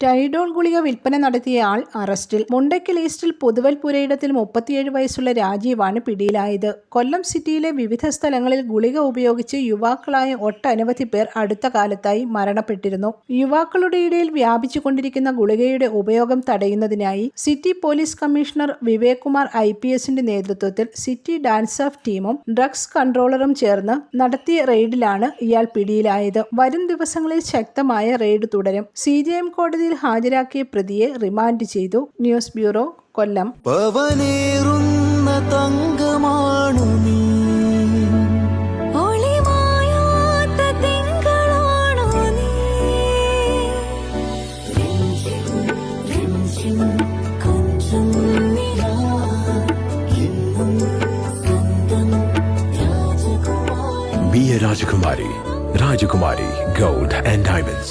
ടൈഡോൾ ഗുളിക വിൽപ്പന നടത്തിയയാൾ അറസ്റ്റിൽ. മുണ്ടയ്ക്കൽ ഈസ്റ്റിൽ പുതുവൽപുരയിടത്തിൽ മുപ്പത്തിയേഴ് വയസ്സുള്ള രാജീവാണ് പിടിയിലായത്. കൊല്ലം സിറ്റിയിലെ വിവിധ സ്ഥലങ്ങളിൽ ഗുളിക ഉപയോഗിച്ച് യുവാക്കളായ ഒട്ടനവധി പേർ അടുത്ത കാലത്തായി മരണപ്പെട്ടിരുന്നു. യുവാക്കളുടെ ഇടയിൽ വ്യാപിച്ചുകൊണ്ടിരിക്കുന്ന ഗുളികയുടെ ഉപയോഗം തടയുന്നതിനായി city police commissioner Vivek Kumar I P എസിന്റെ നേതൃത്വത്തിൽ സിറ്റി ഡാൻസ് ഓഫ് ടീമും ഡ്രഗ്സ് കൺട്രോളറും ചേർന്ന് നടത്തിയ റെയ്ഡിലാണ് ഇയാൾ പിടിയിലായത്. വരും ദിവസങ്ങളിൽ ശക്തമായ റെയ്ഡ് തുടരും. സി കോടതി കോടതിയിൽ ഹാജരാക്കിയ പ്രതിയെ റിമാൻഡ് ചെയ്തു ന്യൂസ് ബ്യൂറോ കൊല്ലം പവനേറുന്ന തങ്കമാണു നീ രാജകുമാരി Be a Rajakumari. Rajakumari Gold and Diamonds.